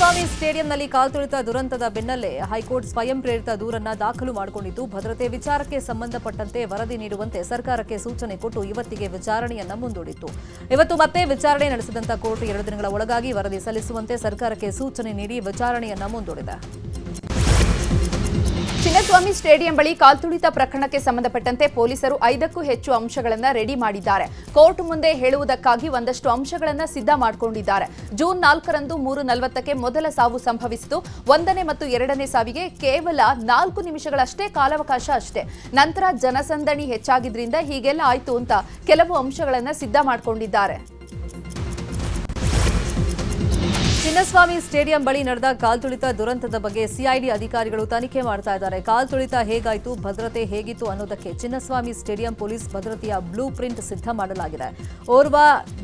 ಚಿನ್ನಸ್ವಾಮಿ ಸ್ಟೇಡಿಯಂನಲ್ಲಿ ಕಾಲ್ತುಳಿತ ದುರಂತದ ಬೆನ್ನಲ್ಲೇ ಹೈಕೋರ್ಟ್ ಸ್ವಯಂ ಪ್ರೇರಿತ ದೂರನ್ನ ದಾಖಲು ಮಾಡಿಕೊಂಡಿದ್ದು, ಭದ್ರತೆ ವಿಚಾರಕ್ಕೆ ಸಂಬಂಧಪಟ್ಟಂತೆ ವರದಿ ನೀಡುವಂತೆ ಸರ್ಕಾರಕ್ಕೆ ಸೂಚನೆ ಕೊಟ್ಟು ಇವತ್ತಿಗೆ ವಿಚಾರಣೆಯನ್ನ ಮುಂದೂಡಿತ್ತು. ಇವತ್ತು ಮತ್ತೆ ವಿಚಾರಣೆ ನಡೆಸಿದಂತ ಕೋರ್ಟ್ ಎರಡು ದಿನಗಳ ಒಳಗಾಗಿ ವರದಿ ಸಲ್ಲಿಸುವಂತೆ ಸರ್ಕಾರಕ್ಕೆ ಸೂಚನೆ ನೀಡಿ ವಿಚಾರಣೆಯನ್ನ ಮುಂದೂಡಿದೆ. ಚಿನ್ನಸ್ವಾಮಿ ಸ್ಟೇಡಿಯಂ ಬಳಿ ಕಾಲ್ತುಳಿತ ಪ್ರಕರಣಕ್ಕೆ ಸಂಬಂಧಪಟ್ಟಂತೆ ಪೊಲೀಸರು ಐದಕ್ಕೂ ಹೆಚ್ಚು ಅಂಶಗಳನ್ನು ರೆಡಿ ಮಾಡಿದ್ದಾರೆ. ಕೋರ್ಟ್ ಮುಂದೆ ಹೇಳುವುದಕ್ಕಾಗಿ ಒಂದಷ್ಟು ಅಂಶಗಳನ್ನು ಸಿದ್ಧ ಮಾಡಿಕೊಂಡಿದ್ದಾರೆ. ಜೂನ್ ನಾಲ್ಕರಂದು ಮೂರು ನಲವತ್ತಕ್ಕೆ ಮೊದಲ ಸಾವು ಸಂಭವಿಸಿತು. ಒಂದನೇ ಮತ್ತು ಎರಡನೇ ಸಾವಿಗೆ ಕೇವಲ ನಾಲ್ಕು ನಿಮಿಷಗಳಷ್ಟೇ ಕಾಲಾವಕಾಶ ಅಷ್ಟೇ. ನಂತರ ಜನಸಂದಣಿ ಹೆಚ್ಚಾಗಿದ್ದರಿಂದ ಹೀಗೆಲ್ಲ ಆಯಿತು ಅಂತ ಕೆಲವು ಅಂಶಗಳನ್ನು ಸಿದ್ಧ ಮಾಡಿಕೊಂಡಿದ್ದಾರೆ. ಚಿನ್ನಸ್ವಾಮಿ ಸ್ಟೇಡಿಯಂ ಬಳಿ ನಡೆದ ಕಾಲ್ತುಳಿತ ದುರಂತದ ಬಗ್ಗೆ ಸಿಐಡಿ ಅಧಿಕಾರಿಗಳು ತನಿಖೆ ಮಾಡ್ತಾ ಇದ್ದಾರೆ. ಕಾಲ್ತುಳಿತ ಹೇಗಾಯಿತು, ಭದ್ರತೆ ಹೇಗಿತ್ತು ಅನ್ನೋದಕ್ಕೆ ಚಿನ್ನಸ್ವಾಮಿ ಸ್ಟೇಡಿಯಂ ಪೊಲೀಸ್ ಭದ್ರತೆಯ ಬ್ಲೂ ಪ್ರಿಂಟ್ ಸಿದ್ಧ ಮಾಡಲಾಗಿದೆ. ಓರ್ವ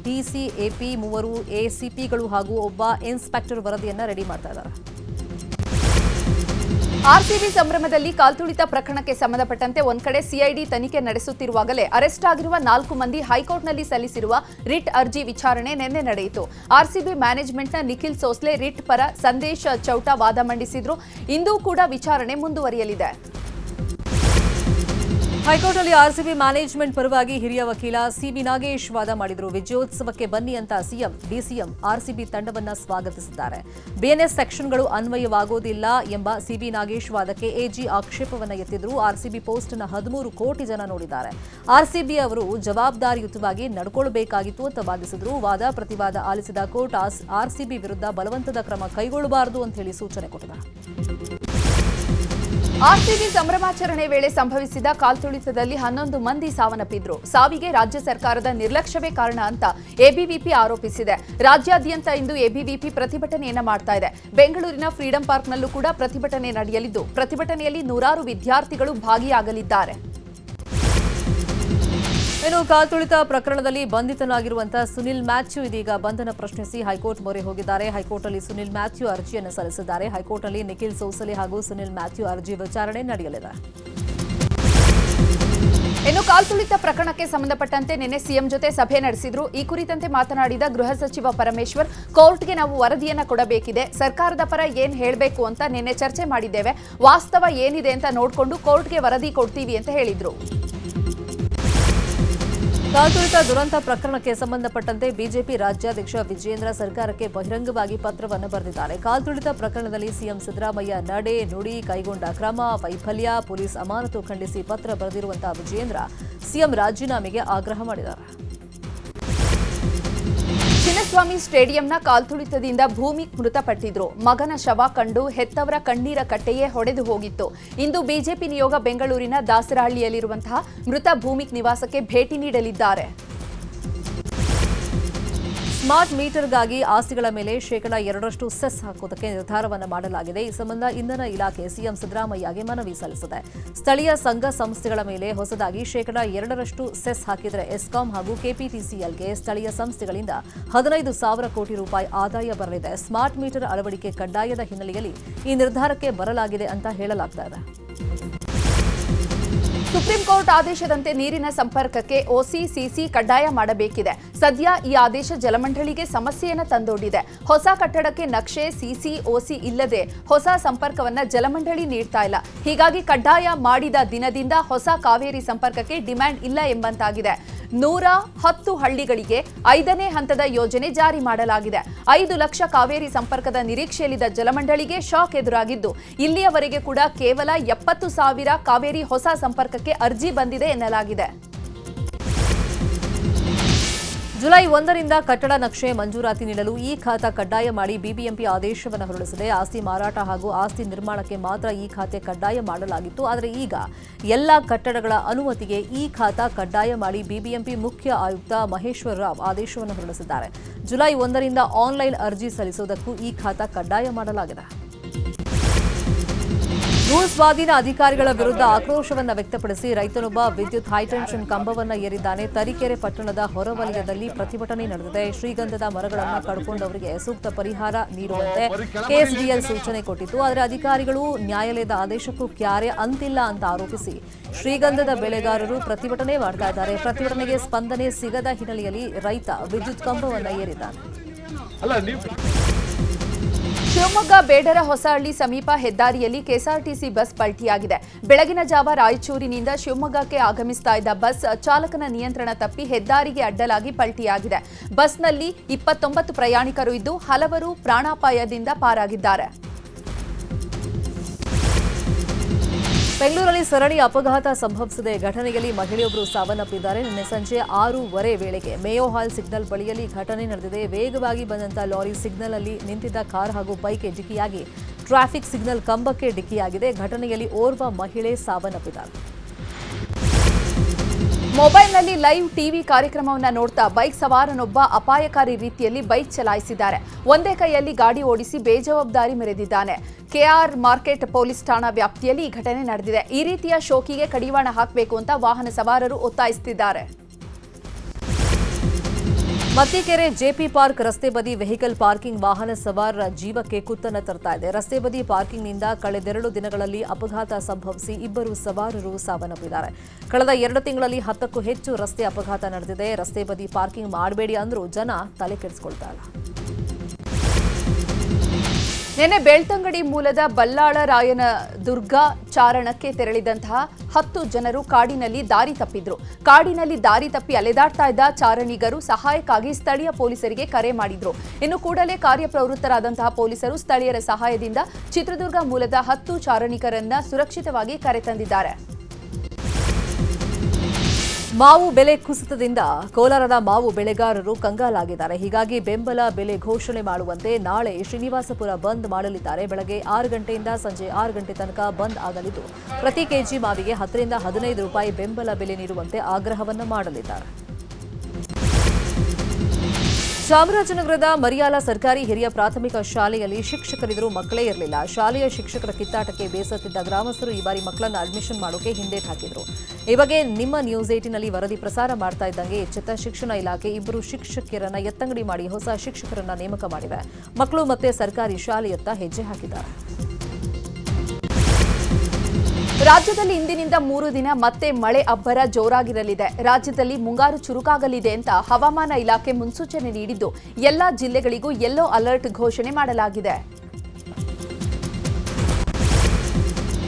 ಡಿಸಿಎಪಿ ಮೂವರು ಎಸಿಪಿಗಳು ಹಾಗೂ ಒಬ್ಬ ಇನ್ಸ್ಪೆಕ್ಟರ್ ವರದಿಯನ್ನು ರೆಡಿ ಮಾಡ್ತಾ ಇದ್ದಾರೆ. ಆರ್ಸಿಬಿ ಸಂಭ್ರಮದಲ್ಲಿ ಕಾಲ್ತುಳಿತ ಪ್ರಕರಣಕ್ಕೆ ಸಂಬಂಧಪಟ್ಟಂತೆ ಒಂದ್ ಕಡೆ ಸಿಐಡಿ ತನಿಖೆ ನಡೆಸುತ್ತಿರುವಾಗಲೇ ಅರೆಸ್ಟ್ ಆಗಿರುವ ನಾಲ್ಕು ಮಂದಿ ಹೈಕೋರ್ಟ್ನಲ್ಲಿ ಸಲ್ಲಿಸಿರುವ ರಿಟ್ ಅರ್ಜಿ ವಿಚಾರಣೆ ನಿನ್ನೆ ನಡೆಯಿತು. ಆರ್ಸಿಬಿ ಮ್ಯಾನೇಜ್ಮೆಂಟ್ನ ನಿಖಿಲ್ ಸೋಸ್ಲೆ ರಿಟ್ ಪರ ಸಂದೇಶ್ ಚೌಟ ವಾದ ಮಂಡಿಸಿದ್ರು. ಇಂದೂ ಕೂಡ ವಿಚಾರಣೆ ಮುಂದುವರಿಯಲಿದೆ. ಹೈಕೋರ್ಟ್ನಲ್ಲಿ ಆರ್ಸಿಬಿ ಮ್ಯಾನೇಜ್ಮೆಂಟ್ ಪರವಾಗಿ ಹಿರಿಯ ವಕೀಲ ಸಿಬಿ ನಾಗೇಶ್ ವಾದ ಮಾಡಿದರು. ವಿಜಯೋತ್ಸವಕ್ಕೆ ಬನ್ನಿ ಅಂತ ಸಿಎಂ, ಡಿಸಿಎಂ, ಆರ್ಸಿಬಿ ತಂಡವನ್ನು ಸ್ವಾಗತಿಸಿದ್ದಾರೆ. ಬಿಎನ್ಎಸ್ ಸೆಕ್ಷನ್ಗಳು ಅನ್ವಯವಾಗೋದಿಲ್ಲ ಎಂಬ ಸಿಬಿ ನಾಗೇಶ್ ವಾದಕ್ಕೆ ಎಜಿ ಆಕ್ಷೇಪವನ್ನ ಎತ್ತಿದ್ರು. ಆರ್ಸಿಬಿ ಪೋಸ್ಟ್ನ ಹದಿಮೂರು ಕೋಟಿ ಜನ ನೋಡಿದ್ದಾರೆ. ಆರ್ಸಿಬಿ ಅವರು ಜವಾಬ್ದಾರಿಯುತವಾಗಿ ನಡ್ಕೊಳ್ಬೇಕಾಗಿತ್ತು ಅಂತ ವಾದಿಸಿದ್ರು. ವಾದ ಪ್ರತಿವಾದ ಆಲಿಸಿದ ಕೋರ್ಟ್ ಆರ್ಸಿಬಿ ವಿರುದ್ಧ ಬಲವಂತದ ಕ್ರಮ ಕೈಗೊಳ್ಳಬಾರದು ಅಂತ ಹೇಳಿ ಸೂಚನೆ ಕೊಟ್ಟಿದೆ ಆರ್ಸಿಬಿ ಸಂಭ್ರಮಾಚರಣೆ ವೇಳೆ ಸಂಭವಿಸಿದ ಕಾಲ್ತುಳಿತದಲ್ಲಿ ಹನ್ನೊಂದು ಮಂದಿ ಸಾವನ್ನಪ್ಪಿದ್ರು. ಸಾವಿಗೆ ರಾಜ್ಯ ಸರ್ಕಾರದ ನಿರ್ಲಕ್ಷ್ಯವೇ ಕಾರಣ ಅಂತ ಎಬಿವಿಪಿ ಆರೋಪಿಸಿದೆ. ರಾಜ್ಯಾದ್ಯಂತ ಇಂದು ಎಬಿವಿಪಿ ಪ್ರತಿಭಟನೆಯನ್ನ ಮಾಡ್ತಾ ಇದೆ. ಬೆಂಗಳೂರಿನ ಫ್ರೀಡಂ ಪಾರ್ಕ್ನಲ್ಲೂ ಕೂಡ ಪ್ರತಿಭಟನೆ ನಡೆಯಲಿದ್ದು, ಪ್ರತಿಭಟನೆಯಲ್ಲಿ ನೂರಾರು ವಿದ್ಯಾರ್ಥಿಗಳು ಭಾಗಿಯಾಗಲಿದ್ದಾರೆ. ಇನ್ನು ಕಾಲ್ತುಳಿತ ಪ್ರಕರಣದಲ್ಲಿ ಬಂಧಿತನಾಗಿರುವಂತಹ ಸುನಿಲ್ ಮ್ಯಾಥ್ಯೂ ಇದೀಗ ಬಂಧನ ಪ್ರಶ್ನಿಸಿ ಹೈಕೋರ್ಟ್ ಮೊರೆ ಹೋಗಿದ್ದಾರೆ. ಹೈಕೋರ್ಟ್ನಲ್ಲಿ ಸುನಿಲ್ ಮ್ಯಾಥ್ಯೂ ಅರ್ಜಿಯನ್ನು ಸಲ್ಲಿಸಿದ್ದಾರೆ. ಹೈಕೋರ್ಟ್ನಲ್ಲಿ ನಿಖಿಲ್ ಸೋಸಲೆ ಹಾಗೂ ಸುನಿಲ್ ಮ್ಯಾಥ್ಯೂ ಅರ್ಜಿ ವಿಚಾರಣೆ ನಡೆಯಲಿದೆ. ಇನ್ನು ಕಾಲ್ತುಳಿತ ಪ್ರಕರಣಕ್ಕೆ ಸಂಬಂಧಪಟ್ಟಂತೆ ನಿನ್ನೆ ಸಿಎಂ ಜೊತೆ ಸಭೆ ನಡೆಸಿದ್ರು. ಈ ಕುರಿತಂತೆ ಮಾತನಾಡಿದ ಗೃಹ ಸಚಿವ ಪರಮೇಶ್ವರ್, ಕೋರ್ಟ್ಗೆ ನಾವು ವರದಿಯನ್ನು ಕೊಡಬೇಕಿದೆ. ಸರ್ಕಾರದ ಪರ ಏನ್ ಹೇಳಬೇಕು ಅಂತ ನಿನ್ನೆ ಚರ್ಚೆ ಮಾಡಿದ್ದೇವೆ. ವಾಸ್ತವ ಏನಿದೆ ಅಂತ ನೋಡಿಕೊಂಡು ಕೋರ್ಟ್ಗೆ ವರದಿ ಕೊಡ್ತೀವಿ ಅಂತ ಹೇಳಿದ್ರು. ಕಾಲ್ತುಳಿತ ದುರಂತ ಪ್ರಕರಣಕ್ಕೆ ಸಂಬಂಧಪಟ್ಟಂತೆ ಬಿಜೆಪಿ ರಾಜ್ಯಾಧ್ಯಕ್ಷ ವಿಜಯೇಂದ್ರ ಸರ್ಕಾರಕ್ಕೆ ಬಹಿರಂಗವಾಗಿ ಪತ್ರವನ್ನು ಬರೆದಿದ್ದಾರೆ. ಕಾಲ್ತುಳಿತ ಪ್ರಕರಣದಲ್ಲಿ ಸಿಎಂ ಸಿದ್ದರಾಮಯ್ಯ ನಡೆ ನುಡಿ ಕೈಗೊಂಡ ಕ್ರಮ, ವೈಫಲ್ಯ, ಪೊಲೀಸ್ ಅಮಾನತು ಖಂಡಿಸಿ ಪತ್ರ ಬರೆದಿರುವಂತಹ ವಿಜಯೇಂದ್ರ ಸಿಎಂ ರಾಜೀನಾಮೆಗೆ ಆಗ್ರಹ ಮಾಡಿದ್ದಾರೆ. ಚಿನ್ನಸ್ವಾಮಿ ಸ್ಟೇಡಿಯಂನ ಕಾಲ್ತುಳಿತದಿಂದ ಭೂಮಿ ಮೃತಪಟ್ಟಿದ್ರು. ಮಗನ ಶವ ಕಂಡು ಹೆತ್ತವರ ಕಣ್ಣೀರ ಕಟ್ಟೆಯೇ ಹೊಡೆದು ಹೋಗಿತ್ತು. ಇಂದು ಬಿಜೆಪಿ ನಿಯೋಗ ಬೆಂಗಳೂರಿನ ದಾಸರಹಳ್ಳಿಯಲ್ಲಿರುವಂತಹ ಮೃತ ಭೂಮಿಕ್ ನಿವಾಸಕ್ಕೆ ಭೇಟಿ ನೀಡಲಿದ್ದಾರೆ. ಸ್ಮಾರ್ಟ್ ಮೀಟರ್ಗಾಗಿ ಆಸ್ತಿಗಳ ಮೇಲೆ ಶೇಕಡಾ ಎರಡರಷ್ಟು ಸೆಸ್ ಹಾಕುವುದಕ್ಕೆ ನಿರ್ಧಾರವನ್ನು ಮಾಡಲಾಗಿದೆ. ಈ ಸಂಬಂಧ ಇಂಧನ ಇಲಾಖೆ ಸಿಎಂ ಸಿದ್ದರಾಮಯ್ಯಗೆ ಮನವಿ ಸಲ್ಲಿಸಿದೆ. ಸ್ಥಳೀಯ ಸಂಘ ಸಂಸ್ಥೆಗಳ ಮೇಲೆ ಹೊಸದಾಗಿ ಶೇಕಡಾ ಎರಡರಷ್ಟು ಸೆಸ್ ಹಾಕಿದರೆ ಎಸ್ಕಾಂ ಹಾಗೂ ಕೆಪಿಟಿಸಿಎಲ್ಗೆ ಸ್ಥಳೀಯ ಸಂಸ್ಥೆಗಳಿಂದ ಹದಿನೈದು ಸಾವಿರ ಕೋಟಿ ರೂಪಾಯಿ ಆದಾಯ ಬರಲಿದೆ. ಸ್ಮಾರ್ಟ್ ಮೀಟರ್ ಅಳವಡಿಕೆ ಕಡ್ಡಾಯದ ಹಿನ್ನೆಲೆಯಲ್ಲಿ ಈ ನಿರ್ಧಾರಕ್ಕೆ ಬರಲಾಗಿದೆ ಅಂತ ಹೇಳಲಾಗ್ತಾ ಇದೆ. ಸುಪ್ರೀಂ ಕೋರ್ಟ್ ಆದೇಶದಂತೆ ನೀರಿನ ಸಂಪರ್ಕಕ್ಕೆ ಓಸಿ ಸಿಸಿ ಕಡ್ಡಾಯ ಮಾಡಬೇಕಿದೆ. ಸದ್ಯ ಈ ಆದೇಶ ಜಲಮಂಡಳಿಗೆ ಸಮಸ್ಯೆಯನ್ನು ತಂದೊಡ್ಡಿದೆ. ಹೊಸ ಕಟ್ಟಡಕ್ಕೆ ನಕ್ಷೆ ಸಿಸಿ ಓಸಿ ಇಲ್ಲದೆ ಹೊಸ ಸಂಪರ್ಕವನ್ನ ಜಲಮಂಡಳಿ ನೀಡ್ತಾ ಇಲ್ಲ. ಹೀಗಾಗಿ ಕಡ್ಡಾಯ ಮಾಡಿದ ದಿನದಿಂದ ಹೊಸ ಕಾವೇರಿ ಸಂಪರ್ಕಕ್ಕೆ ಡಿಮ್ಯಾಂಡ್ ಇಲ್ಲ ಎಂಬಂತಾಗಿದೆ. ನೂರ ಹತ್ತು ಹಳ್ಳಿಗಳಿಗೆ ಐದನೇ ಹಂತದ ಯೋಜನೆ ಜಾರಿ ಮಾಡಲಾಗಿದೆ. ಐದು ಲಕ್ಷ ಕಾವೇರಿ ಸಂಪರ್ಕದ ನಿರೀಕ್ಷೆಯಲ್ಲಿದ್ದ ಜಲಮಂಡಳಿಗೆ ಶಾಕ್ ಎದುರಾಗಿದ್ದು, ಇಲ್ಲಿಯವರೆಗೆ ಕೂಡ ಕೇವಲ ಎಪ್ಪತ್ತು ಸಾವಿರ ಕಾವೇರಿ ಹೊಸ ಸಂಪರ್ಕಕ್ಕೆ ಅರ್ಜಿ ಬಂದಿದೆ ಎನ್ನಲಾಗಿದೆ. ಜುಲೈ ಒಂದರಿಂದ ಕಟ್ಟಡ ನಕ್ಷೆ ಮಂಜೂರಾತಿ ನೀಡಲು ಈ ಖಾತಾ ಕಡ್ಡಾಯ ಮಾಡಿ ಬಿಬಿಎಂಪಿ ಆದೇಶವನ್ನು ಹೊರಡಿಸಿದೆ. ಆಸ್ತಿ ಮಾರಾಟ ಹಾಗೂ ಆಸ್ತಿ ನಿರ್ಮಾಣಕ್ಕೆ ಮಾತ್ರ ಈ ಖಾತೆ ಕಡ್ಡಾಯ ಮಾಡಲಾಗಿತ್ತು. ಆದರೆ ಈಗ ಎಲ್ಲ ಕಟ್ಟಡಗಳ ಅನುಮತಿಗೆ ಈ ಖಾತಾ ಕಡ್ಡಾಯ ಮಾಡಿ ಬಿಬಿಎಂಪಿ ಮುಖ್ಯ ಆಯುಕ್ತ ಮಹೇಶ್ವರ ರಾವ್ ಆದೇಶವನ್ನು ಹೊರಡಿಸಿದ್ದಾರೆ. ಜುಲೈ ಒಂದರಿಂದ ಆನ್ಲೈನ್ ಅರ್ಜಿ ಸಲ್ಲಿಸುವುದಕ್ಕೂ ಈ ಖಾತಾ ಕಡ್ಡಾಯ ಮಾಡಲಾಗಿದೆ. ಭೂ ಸ್ವಾಧೀನ ಅಧಿಕಾರಿಗಳ ವಿರುದ್ಧ ಆಕ್ರೋಶವನ್ನು ವ್ಯಕ್ತಪಡಿಸಿ ರೈತನೊಬ್ಬ ವಿದ್ಯುತ್ ಹೈಟೆನ್ಷನ್ ಕಂಬವನ್ನು ಏರಿದ್ದಾನೆ. ತರೀಕೆರೆ ಪಟ್ಟಣದ ಹೊರವಲಯದಲ್ಲಿ ಪ್ರತಿಭಟನೆ ನಡೆದಿದೆ. ಶ್ರೀಗಂಧದ ಮರಗಳನ್ನು ಕಡ್ಕೊಂಡವರಿಗೆ ಸೂಕ್ತ ಪರಿಹಾರ ನೀಡುವಂತೆ ಕೆಎಸ್ಡಿಎಲ್ ಸೂಚನೆ ಕೊಟ್ಟಿತ್ತು. ಆದರೆ ಅಧಿಕಾರಿಗಳು ನ್ಯಾಯಾಲಯದ ಆದೇಶಕ್ಕೂ ಕ್ಯಾರೆ ಅಂತಿಲ್ಲ ಅಂತ ಆರೋಪಿಸಿ ಶ್ರೀಗಂಧದ ಬೆಳೆಗಾರರು ಪ್ರತಿಭಟನೆ ಮಾಡ್ತಾ ಇದ್ದಾರೆ. ಪ್ರತಿಭಟನೆಗೆ ಸ್ಪಂದನೆ ಸಿಗದ ಹಿನ್ನೆಲೆಯಲ್ಲಿ ರೈತ ವಿದ್ಯುತ್ ಕಂಬವನ್ನು ಏರಿದ್ದಾನೆ. ಶಿವಮೊಗ್ಗ ಬೇಡರ ಹೊಸಹಳ್ಳಿ ಸಮೀಪ ಹೆದ್ದಾರಿಯಲ್ಲಿ ಕೆಎಸ್ಆರ್ಟಿಸಿ ಬಸ್ ಪಲ್ಟಿಯಾಗಿದೆ. ಬೆಳಗಿನ ಜಾವ ರಾಯಚೂರಿನಿಂದ ಶಿವಮೊಗ್ಗಕ್ಕೆ ಆಗಮಿಸ್ತಾ ಇದ್ದ ಬಸ್ ಚಾಲಕನ ನಿಯಂತ್ರಣ ತಪ್ಪಿ ಹೆದ್ದಾರಿಗೆ ಅಡ್ಡಲಾಗಿ ಪಲ್ಟಿಯಾಗಿದೆ. ಬಸ್ನಲ್ಲಿ ಇಪ್ಪತ್ತೊಂಬತ್ತು ಪ್ರಯಾಣಿಕರು ಇದ್ದು ಹಲವರು ಪ್ರಾಣಾಪಾಯದಿಂದ ಪಾರಾಗಿದ್ದಾರೆ. ಬೆಂಗಳೂರಲ್ಲಿ ಸರಣಿ ಅಪಘಾತ ಸಂಭವಿಸಿದೆ. ಘಟನೆಯಲ್ಲಿ ಮಹಿಳೆಯೊಬ್ಬರು ಸಾವನ್ನಪ್ಪಿದ್ದಾರೆ. ನಿನ್ನೆ ಸಂಜೆ ಆರೂವರೆ ವೇಳೆಗೆ ಮೇಯೋ ಹಾಲ್ ಸಿಗ್ನಲ್ ಬಳಿಯಲ್ಲಿ ಘಟನೆ ನಡೆದಿದೆ. ವೇಗವಾಗಿ ಬಂದಂತಹ ಲಾರಿ ಸಿಗ್ನಲ್ ಅಲ್ಲಿ ನಿಂತಿದ್ದ ಕಾರ್ ಹಾಗೂ ಬೈಕ್ಗೆ ಡಿಕ್ಕಿಯಾಗಿ ಟ್ರಾಫಿಕ್ ಸಿಗ್ನಲ್ ಕಂಬಕ್ಕೆ ಡಿಕ್ಕಿಯಾಗಿದೆ. ಘಟನೆಯಲ್ಲಿ ಓರ್ವ ಮಹಿಳೆ ಸಾವನ್ನಪ್ಪಿದ್ದಾರೆ. ಮೊಬೈಲ್ನಲ್ಲಿ ಲೈವ್ ಟಿವಿ ಕಾರ್ಯಕ್ರಮವನ್ನು ನೋಡ್ತಾ ಬೈಕ್ ಸವಾರನೊಬ್ಬ ಅಪಾಯಕಾರಿ ರೀತಿಯಲ್ಲಿ ಬೈಕ್ ಚಲಾಯಿಸಿದ್ದಾರೆ. ಒಂದೇ ಕೈಯಲ್ಲಿ ಗಾಡಿ ಓಡಿಸಿ ಬೇಜವಾಬ್ದಾರಿ ಮೆರೆದಿದ್ದಾನೆ. ಕೆಆರ್ ಮಾರ್ಕೆಟ್ ಪೊಲೀಸ್ ಠಾಣಾ ವ್ಯಾಪ್ತಿಯಲ್ಲಿ ಈ ಘಟನೆ ನಡೆದಿದೆ. ಈ ರೀತಿಯ ಶೋಕಿಗೆ ಕಡಿವಾಣ ಹಾಕಬೇಕು ಅಂತ ವಾಹನ ಸವಾರರು ಒತ್ತಾಯಿಸುತ್ತಿದ್ದಾರೆ ಮತ್ತಿಕೆರೆ ಜೆಪಿ ಪಾರ್ಕ್ ರಸ್ತೆ ಬದಿ ವೆಹಿಕಲ್ ಪಾರ್ಕಿಂಗ್ ವಾಹನ ಸವಾರರ ಜೀವಕ್ಕೆ ಕುತ್ತನ ತರ್ತಾ ಇದೆ. ರಸ್ತೆ ಬದಿ ಪಾರ್ಕಿಂಗ್ನಿಂದ ಕಳೆದೆರಡು ದಿನಗಳಲ್ಲಿ ಅಪಘಾತ ಸಂಭವಿಸಿ ಇಬ್ಬರು ಸವಾರರು ಸಾವನ್ನಪ್ಪಿದ್ದಾರೆ. ಕಳೆದ ಎರಡು ತಿಂಗಳಲ್ಲಿ ಹತ್ತಕ್ಕೂ ಹೆಚ್ಚು ರಸ್ತೆ ಅಪಘಾತ ನಡೆದಿದೆ. ರಸ್ತೆ ಬದಿ ಪಾರ್ಕಿಂಗ್ ಮಾಡಬೇಡಿ ಅಂದರೂ ಜನ ತಲೆ ಕೆಡಿಸ್ಕೊಳ್ತಾ ಇಲ್ಲ. ನಿನ್ನೆ ಬೆಳ್ತಂಗಡಿ ಮೂಲದ ಬಲ್ಲಾಳರಾಯನ ದುರ್ಗಾ ಚಾರಣಕ್ಕೆ ತೆರಳಿದಂತಹ ಹತ್ತು ಜನರು ಕಾಡಿನಲ್ಲಿ ದಾರಿ ತಪ್ಪಿದ್ರು. ಕಾಡಿನಲ್ಲಿ ದಾರಿ ತಪ್ಪಿ ಅಲೆದಾಡ್ತಾ ಇದ್ದ ಚಾರಣಿಗರು ಸಹಾಯಕ್ಕಾಗಿ ಸ್ಥಳೀಯ ಪೊಲೀಸರಿಗೆ ಕರೆ ಮಾಡಿದ್ರು. ಇನ್ನು ಕೂಡಲೇ ಕಾರ್ಯಪ್ರವೃತ್ತರಾದಂತಹ ಪೊಲೀಸರು ಸ್ಥಳೀಯರ ಸಹಾಯದಿಂದ ಚಿತ್ರದುರ್ಗ ಮೂಲದ ಹತ್ತು ಚಾರಣಿಕರನ್ನ ಸುರಕ್ಷಿತವಾಗಿ ಕರೆತಂದಿದ್ದಾರೆ ಮಾವು ಬೆಲೆ ಕುಸಿತದಿಂದ ಕೋಲಾರದ ಮಾವು ಬೆಳೆಗಾರರು ಕಂಗಾಲಾಗಿದ್ದಾರೆ. ಹೀಗಾಗಿ ಬೆಂಬಲ ಬೆಲೆ ಘೋಷಣೆ ಮಾಡುವಂತೆ ನಾಳೆ ಶ್ರೀನಿವಾಸಪುರ ಬಂದ್ ಮಾಡಲಿದ್ದಾರೆ. ಬೆಳಗ್ಗೆ ಆರು ಗಂಟೆಯಿಂದ ಸಂಜೆ ಆರು ಗಂಟೆ ತನಕ ಬಂದ್ ಆಗಲಿದ್ದು, ಪ್ರತಿ ಕೆಜಿ ಮಾವಿಗೆ ಹತ್ತರಿಂದ ಹದಿನೈದು ರೂಪಾಯಿ ಬೆಂಬಲ ಬೆಲೆ ನೀಡುವಂತೆ ಆಗ್ರಹವನ್ನು ಮಾಡಲಿದ್ದಾರೆ. ಚಾಮರಾಜನಗರದ ಮರಿಯಾಲ ಸರ್ಕಾರಿ ಹಿರಿಯ ಪ್ರಾಥಮಿಕ ಶಾಲೆಯಲ್ಲಿ ಶಿಕ್ಷಕರಿದ್ದರೂ ಮಕ್ಕಳೇ ಇರಲಿಲ್ಲ. ಶಾಲೆಯ ಶಿಕ್ಷಕರ ಕಿತ್ತಾಟಕ್ಕೆ ಬೇಸತ್ತಿದ್ದ ಗ್ರಾಮಸ್ಥರು ಈ ಬಾರಿ ಮಕ್ಕಳನ್ನು ಅಡ್ಮಿಷನ್ ಮಾಡೋಕೆ ಹಿಂದೇಟ್ ಹಾಕಿದ್ರು. ಈ ಬಗ್ಗೆ ನಿಮ್ಮ ನ್ಯೂಸ್ ಏಟಿನಲ್ಲಿ ವರದಿ ಪ್ರಸಾರ ಮಾಡ್ತಾ ಇದ್ದಂಗೆ ಎಚ್ಚೆತ್ತ ಶಿಕ್ಷಣ ಇಲಾಖೆ ಇಬ್ಬರು ಶಿಕ್ಷಕಿಯರನ್ನ ಎತ್ತಂಗಡಿ ಮಾಡಿ ಹೊಸ ಶಿಕ್ಷಕರನ್ನ ನೇಮಕ ಮಾಡಿವೆ. ಮಕ್ಕಳು ಮತ್ತೆ ಸರ್ಕಾರಿ ಶಾಲೆಯತ್ತ ಹೆಜ್ಜೆ ಹಾಕಿದ್ದಾರೆ. ರಾಜ್ಯದಲ್ಲಿ ಇಂದಿನಿಂದ ಮೂರು ದಿನ ಮತ್ತೆ ಮಳೆ ಅಬ್ಬರ ಜೋರಾಗಿರಲಿದೆ. ರಾಜ್ಯದಲ್ಲಿ ಮುಂಗಾರು ಚುರುಕಾಗಲಿದೆ ಅಂತ ಹವಾಮಾನ ಇಲಾಖೆ ಮುನ್ಸೂಚನೆ ನೀಡಿದ್ದು, ಎಲ್ಲಾ ಜಿಲ್ಲೆಗಳಿಗೂ ಯೆಲ್ಲೋ ಅಲರ್ಟ್ ಘೋಷಣೆ ಮಾಡಲಾಗಿದೆ.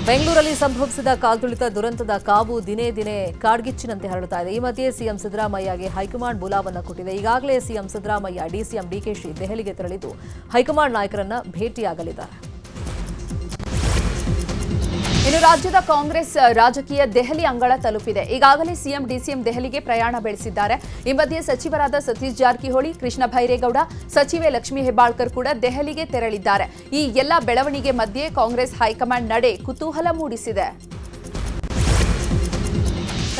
ಬೆಂಗಳೂರಲ್ಲಿ ಸಂಭವಿಸಿದ ಕಾಲ್ತುಳಿತ ದುರಂತದ ಕಾವು ದಿನೇ ದಿನೇ ಕಾಡ್ಗಿಚ್ಚಿನಂತೆ ಹರಡುತ್ತಾ ಇದೆ. ಈ ಮಧ್ಯೆ ಸಿಎಂ ಸಿದ್ದರಾಮಯ್ಯಗೆ ಹೈಕಮಾಂಡ್ ಬುಲಾವನ್ನು ಕೊಟ್ಟಿದೆ. ಈಗಾಗಲೇ ಸಿಎಂ ಸಿದ್ದರಾಮಯ್ಯ ಡಿಸಿಎಂ ಡಿಕೆಶಿ ದೆಹಲಿಗೆ ತೆರಳಿದ್ದು, ಹೈಕಮಾಂಡ್ ನಾಯಕರನ್ನ ಭೇಟಿಯಾಗಲಿದ್ದಾರೆ. ಇನ್ನು ರಾಜ್ಯದ ಕಾಂಗ್ರೆಸ್ ರಾಜಕೀಯ ದೆಹಲಿ ಅಂಗಳ ತಲುಪಿದೆ. ಈಗಾಗಲೇ ಸಿಎಂ, ಡಿಸಿಎಂ ದೆಹಲಿಗೆ ಪ್ರಯಾಣ ಬೆಳೆಸಿದ್ದಾರೆ. ಈ ಮಧ್ಯೆ ಸಚಿವರಾದ ಸತೀಶ್ ಜಾರಕಿಹೊಳಿ, ಕೃಷ್ಣ ಭೈರೇಗೌಡ, ಸಚಿವೆ ಲಕ್ಷ್ಮೀ ಹೆಬ್ಬಾಳ್ಕರ್ ಕೂಡ ದೆಹಲಿಗೆ ತೆರಳಿದ್ದಾರೆ. ಈ ಎಲ್ಲ ಬೆಳವಣಿಗೆ ಮಧ್ಯೆ ಕಾಂಗ್ರೆಸ್ ಹೈಕಮಾಂಡ್ ನಡೆ ಕುತೂಹಲ ಮೂಡಿಸಿದೆ.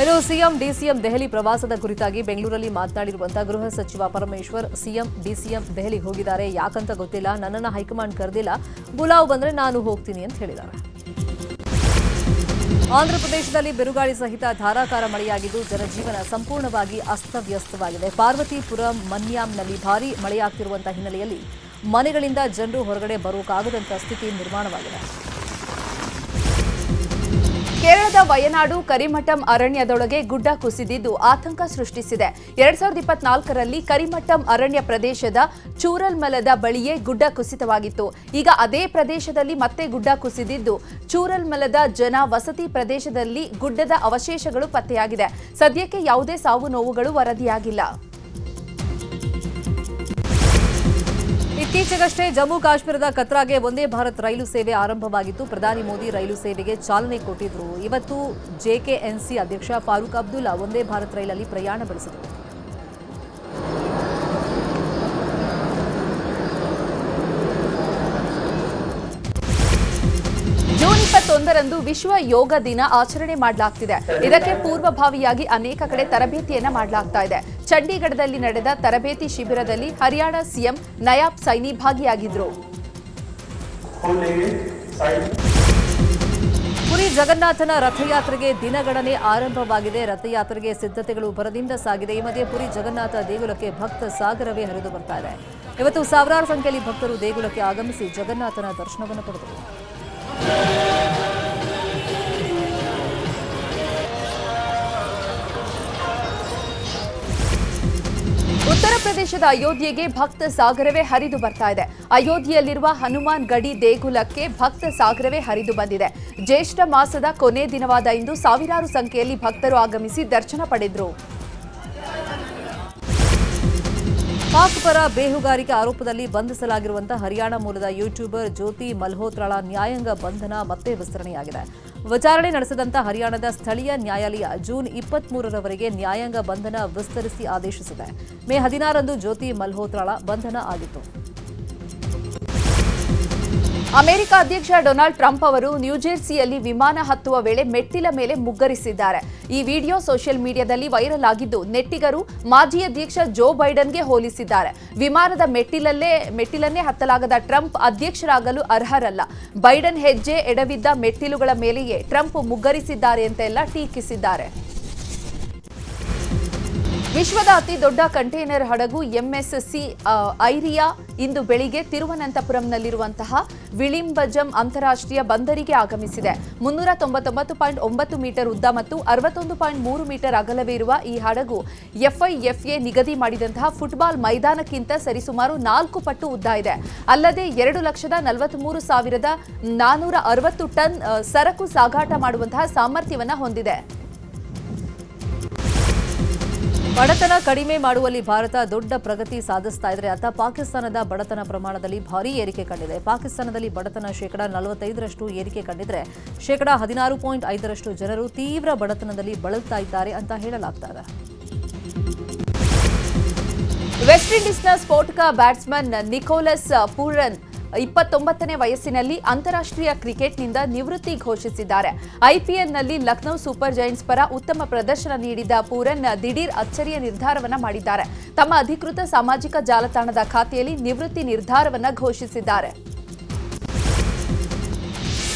ಇನ್ನು ಸಿಎಂ, ಡಿಸಿಎಂ ದೆಹಲಿ ಪ್ರವಾಸದ ಕುರಿತಾಗಿ ಬೆಂಗಳೂರಲ್ಲಿ ಮಾತನಾಡಿರುವಂತಹ ಗೃಹ ಸಚಿವ ಪರಮೇಶ್ವರ್, ಸಿಎಂ, ಡಿಸಿಎಂ ದೆಹಲಿಗೆ ಹೋಗಿದ್ದಾರೆ. ಯಾಕಂತ ಗೊತ್ತಿಲ್ಲ. ನನ್ನನ್ನು ಹೈಕಮಾಂಡ್ ಕರೆದಿಲ್ಲ. ಬುಲಾವ್ ಬಂದ್ರೆ ನಾನು ಹೋಗ್ತೀನಿ ಅಂತ ಹೇಳಿದ್ದಾರೆ. ಆಂಧ್ರಪ್ರದೇಶದಲ್ಲಿ ಬಿರುಗಾಳಿ ಸಹಿತ ಧಾರಾಕಾರ ಮಳೆಯಾಗಿದ್ದು ಜನಜೀವನ ಸಂಪೂರ್ಣವಾಗಿ ಅಸ್ತವ್ಯಸ್ತವಾಗಿದೆ. ಪಾರ್ವತಿಪುರಂ ಮನ್ಯಾಂನಲ್ಲಿ ಭಾರೀ ಮಳೆಯಾಗ್ತಿರುವಂತಹ ಹಿನ್ನೆಲೆಯಲ್ಲಿ ಮನೆಗಳಿಂದ ಜನರು ಹೊರಗಡೆ ಬರೋಕಾಗದಂತಹ ಸ್ಥಿತಿ ನಿರ್ಮಾಣವಾಗಿದೆ. ಕೇರಳದ ವಯನಾಡು, ಕರಿಮಠಂ ಅರಣ್ಯದೊಳಗೆ ಗುಡ್ಡ ಕುಸಿದಿದ್ದು ಆತಂಕ ಸೃಷ್ಟಿಸಿದೆ. ಎರಡ್ ಸಾವಿರದ ಇಪ್ಪತ್ನಾಲ್ಕರಲ್ಲಿ ಕರಿಮಠಂ ಅರಣ್ಯ ಪ್ರದೇಶದ ಚೂರಲ್ಮಲದ ಬಳಿಯೇ ಗುಡ್ಡ ಕುಸಿತವಾಗಿತ್ತು. ಈಗ ಅದೇ ಪ್ರದೇಶದಲ್ಲಿ ಮತ್ತೆ ಗುಡ್ಡ ಕುಸಿದಿದ್ದು, ಚೂರಲ್ಮಲದ ಜನ ವಸತಿ ಪ್ರದೇಶದಲ್ಲಿ ಗುಡ್ಡದ ಅವಶೇಷಗಳು ಪತ್ತೆಯಾಗಿದೆ. ಸದ್ಯಕ್ಕೆ ಯಾವುದೇ ಸಾವು ನೋವುಗಳು ವರದಿಯಾಗಿಲ್ಲ. ಇತ್ತೀಚೆಗಷ್ಟೇ ಜಮ್ಮು ಕಾಶ್ಮೀರದ ಕತ್ರಾಗೆ ಒಂದೇ ಭಾರತ್ ರೈಲು ಸೇವೆ ಆರಂಭವಾಗಿತ್ತು. ಪ್ರಧಾನಿ ಮೋದಿ ರೈಲು ಸೇವೆಗೆ ಚಾಲನೆ ಕೊಟ್ಟಿದ್ರು. ಇವತ್ತು ಜೆಕೆಎನ್ಸಿ ಅಧ್ಯಕ್ಷ ಫಾರೂಕ್ ಅಬ್ದುಲ್ಲಾ ಒಂದೇ ಭಾರತ್ ರೈಲಲ್ಲಿ ಪ್ರಯಾಣ ಬೆಳೆಸಿದರು. ಜೂನ್ ವಿಶ್ವ ಯೋಗ ದಿನ ಆಚರಣೆ ಮಾಡಲಾಗ್ತಿದೆ. ಇದಕ್ಕೆ ಪೂರ್ವಭಾವಿಯಾಗಿ ಅನೇಕ ಕಡೆ ತರಬೇತಿಯನ್ನ ಮಾಡಲಾಗ್ತಾ ಇದೆ. ಚಂಡೀಗಢದಲ್ಲಿ ನಡೆದ ತರಬೇತಿ ಶಿಬಿರದಲ್ಲಿ ಹರಿಯಾಣ ಸಿಎಂ ನಯಾಬ್ ಸೈನಿ ಭಾಗಿಯಾಗಿದ್ರು. ಪುರಿ ಜಗನ್ನಾಥನ ರಥಯಾತ್ರೆಗೆ ದಿನಗಣನೆ ಆರಂಭವಾಗಿದೆ. ರಥಯಾತ್ರೆಗೆ ಸಿದ್ಧತೆಗಳು ಭರದಿಂದ ಸಾಗಿದೆ. ಈ ಮಧ್ಯೆ ಪುರಿ ಜಗನ್ನಾಥ ದೇಗುಲಕ್ಕೆ ಭಕ್ತ ಸಾಗರವೇ ಹರಿದು ಬರ್ತಾ ಇದೆ. ಇವತ್ತು ಸಾವಿರಾರು ಸಂಖ್ಯೆಯಲ್ಲಿ ಭಕ್ತರು ದೇಗುಲಕ್ಕೆ ಆಗಮಿಸಿ ಜಗನ್ನಾಥನ ದರ್ಶನವನ್ನು ಪಡೆದರು. ಉತ್ತರ ಪ್ರದೇಶದ ಅಯೋಧ್ಯೆಗೆ ಭಕ್ತ ಸಾಗರವೇ ಹರಿದು ಬರ್ತಾ ಇದೆ. ಅಯೋಧ್ಯೆಯಲ್ಲಿರುವ ಹನುಮಾನ್ ಗಡಿ ದೇಗುಲಕ್ಕೆ ಭಕ್ತ ಸಾಗರವೇ ಹರಿದು ಬಂದಿದೆ. ಜ್ಯೇಷ್ಠ ಮಾಸದ ಕೊನೆ ದಿನವಾದ ಇಂದು ಸಾವಿರಾರು ಸಂಖ್ಯೆಯಲ್ಲಿ ಭಕ್ತರು ಆಗಮಿಸಿ ದರ್ಶನ ಪಡೆದರು. ಪಾಕ್ ಪರ ಬೇಹುಗಾರಿಕೆ ಆರೋಪದಲ್ಲಿ ಬಂಧಿಸಲಾಗಿರುವಂತಹ ಹರಿಯಾಣ ಮೂಲದ ಯೂಟ್ಯೂಬರ್ ಜ್ಯೋತಿ ಮಲ್ಹೋತ್ರಾಳ ನ್ಯಾಯಾಂಗ ಬಂಧನ ಮತ್ತೆ ವಿಸ್ತರಣೆಯಾಗಿದೆ. ವಿಚಾರಣೆ ನಡೆಸಿದಂತ ಹರಿಯಾಣದ ಸ್ಥಳೀಯ ನ್ಯಾಯಾಲಯ ಜೂನ್ ಇಪ್ಪತ್ಮೂರರವರೆಗೆ ನ್ಯಾಯಾಂಗ ಬಂಧನ ವಿಸ್ತರಿಸಿ ಆದೇಶಿಸಿದೆ. ಮೇ ಹದಿನಾರಂದು ಜ್ಯೋತಿ ಮಲ್ಹೋತ್ರಾಳ ಬಂಧನ ಆಗಿತ್ತು. ಅಮೆರಿಕ ಅಧ್ಯಕ್ಷ ಡೊನಾಲ್ಡ್ ಟ್ರಂಪ್ ಅವರು ನ್ಯೂಜೆರ್ಸಿಯಲ್ಲಿ ವಿಮಾನ ಹತ್ತುವ ವೇಳೆ ಮೆಟ್ಟಿಲ ಮೇಲೆ ಮುಗ್ಗರಿಸಿದ್ದಾರೆ. ಈ ವಿಡಿಯೋ ಸೋಷಿಯಲ್ ಮೀಡಿಯಾದಲ್ಲಿ ವೈರಲ್ ಆಗಿದ್ದು ನೆಟ್ಟಿಗರು ಮಾಜಿ ಅಧ್ಯಕ್ಷ ಜೋ ಬೈಡನ್ಗೆ ಹೋಲಿಸಿದ್ದಾರೆ. ವಿಮಾನದ ಮೆಟ್ಟಿಲಲ್ಲೇ, ಮೆಟ್ಟಿಲನ್ನೇ ಹತ್ತಲಾಗದ ಟ್ರಂಪ್ ಅಧ್ಯಕ್ಷರಾಗಲು ಅರ್ಹರಲ್ಲ. ಬೈಡನ್ ಹೆಜ್ಜೆ ಎಡವಿದ್ದ ಮೆಟ್ಟಿಲುಗಳ ಮೇಲೆಯೇ ಟ್ರಂಪ್ ಮುಗ್ಗರಿಸಿದ್ದಾರೆ ಅಂತೆಲ್ಲ ಟೀಕಿಸಿದ್ದಾರೆ. ವಿಶ್ವದ ಅತಿ ದೊಡ್ಡ ಕಂಟೈನರ್ ಹಡಗು ಎಂಎಸ್ಸಿ ಐರಿಯಾ ಇಂದು ಬೆಳಿಗ್ಗೆ ತಿರುವನಂತಪುರಂನಲ್ಲಿರುವಂತಹ ವಿಳಿಂಬಜಂ ಅಂತಾರಾಷ್ಟ್ರೀಯ ಬಂದರಿಗೆ ಆಗಮಿಸಿದೆ. ಮುನ್ನೂರ ತೊಂಬತ್ತೊಂಬತ್ತು ಪಾಯಿಂಟ್ ಒಂಬತ್ತು ಮೀಟರ್ ಉದ್ದ ಮತ್ತು ಅರವತ್ತೊಂದು ಪಾಯಿಂಟ್ ಮೂರು ಮೀಟರ್ ಅಗಲವಿರುವ ಈ ಹಡಗು ಎಫ್ಐಎಫ್ಎ ನಿಗದಿ ಮಾಡಿದಂತಹ ಫುಟ್ಬಾಲ್ ಮೈದಾನಕ್ಕಿಂತ ಸರಿಸುಮಾರು ನಾಲ್ಕು ಪಟ್ಟು ಉದ್ದ ಇದೆ. ಅಲ್ಲದೆ ಎರಡು ಲಕ್ಷದ ನಲವತ್ಮೂರು ಸಾವಿರದ ನಾನೂರ ಅರವತ್ತು ಟನ್ ಸರಕು ಸಾಗಾಟ ಮಾಡುವಂತಹ ಸಾಮರ್ಥ್ಯವನ್ನು ಹೊಂದಿದೆ. ಬಡತನ ಕಡಿಮೆ ಮಾಡುವಲ್ಲಿ ಭಾರತ ದೊಡ್ಡ ಪ್ರಗತಿ ಸಾಧಿಸ್ತಾ ಇದ್ರೆ ಅಥವಾ ಪಾಕಿಸ್ತಾನದ ಬಡತನ ಪ್ರಮಾಣದಲ್ಲಿ ಭಾರೀ ಏರಿಕೆ ಕಂಡಿದೆ. ಪಾಕಿಸ್ತಾನದಲ್ಲಿ ಬಡತನ ಶೇಕಡ ನಲವತ್ತೈದರಷ್ಟು ಏರಿಕೆ ಕಂಡಿದ್ರೆ ಶೇಕಡ ಹದಿನಾರು ಪಾಯಿಂಟ್ ಐದರಷ್ಟು ಜನರು ತೀವ್ರ ಬಡತನದಲ್ಲಿ ಬಳಲ್ತಾ ಇದ್ದಾರೆ ಅಂತ ಹೇಳಲಾಗ್ತಾ ಇದೆ ವೆಸ್ಟ್ ಇಂಡೀಸ್ನ ಸ್ಫೋಟಕ ಬ್ಯಾಟ್ಸ್ಮನ್ ನಿಕೋಲಸ್ ಪೂರನ್ ಇಪ್ಪತ್ತೊಂಬತ್ತನೇ ವಯಸ್ಸಿನಲ್ಲಿ ಅಂತಾರಾಷ್ಟ್ರೀಯ ಕ್ರಿಕೆಟ್ನಿಂದ ನಿವೃತ್ತಿ ಘೋಷಿಸಿದ್ದಾರೆ. ಐಪಿಎಲ್ನಲ್ಲಿ ಲಖನೌ ಸೂಪರ್ ಜೈಂಟ್ಸ್ ಪರ ಉತ್ತಮ ಪ್ರದರ್ಶನ ನೀಡಿದ ಪೂರನ್ ದಿಢೀರ್ ಅಚ್ಚರಿಯ ನಿರ್ಧಾರವನ್ನ ಮಾಡಿದ್ದಾರೆ. ತಮ್ಮ ಅಧಿಕೃತ ಸಾಮಾಜಿಕ ಜಾಲತಾಣದ ಖಾತೆಯಲ್ಲಿ ನಿವೃತ್ತಿ ನಿರ್ಧಾರವನ್ನ ಘೋಷಿಸಿದ್ದಾರೆ.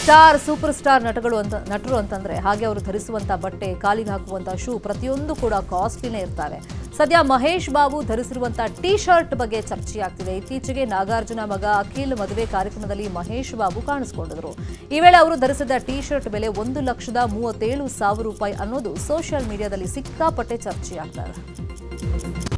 ಸ್ಟಾರ್, ಸೂಪರ್ ಸ್ಟಾರ್ ನಟಗಳು ಅಂತ, ನಟರು ಅಂತಂದ್ರೆ ಹಾಗೆ ಅವರು ಧರಿಸುವಂತ ಬಟ್ಟೆ, ಕಾಲಿಗೆ ಹಾಕುವಂತ ಶೂ ಪ್ರತಿಯೊಂದು ಕೂಡ ಕಾಸ್ಟ್ಲಿನೇ ಇರ್ತಾರೆ ಸದ್ಯ ಮಹೇಶ್ ಬಾಬು ಧರಿಸಿರುವಂತಹ ಟಿ ಶರ್ಟ್ ಬಗ್ಗೆ ಚರ್ಚೆಯಾಗ್ತಿದೆ. ಇತ್ತೀಚೆಗೆ ನಾಗಾರ್ಜುನ ಮಗ ಅಖಿಲ್ ಮದುವೆ ಕಾರ್ಯಕ್ರಮದಲ್ಲಿ ಮಹೇಶ್ ಬಾಬು ಕಾಣಿಸಿಕೊಂಡಿದ್ರು. ಈ ವೇಳೆ ಅವರು ಧರಿಸಿದ ಟಿ ಶರ್ಟ್ ಬೆಲೆ ಒಂದು ಲಕ್ಷದ ಮೂವತ್ತೇಳು ಸಾವಿರ ರೂಪಾಯಿ ಅನ್ನೋದು ಸೋಷಿಯಲ್ ಮೀಡಿಯಾದಲ್ಲಿ ಸಿಕ್ಕಾಪಟ್ಟೆ ಚರ್ಚೆಯಾಗ್ತಾ ಇದೆ.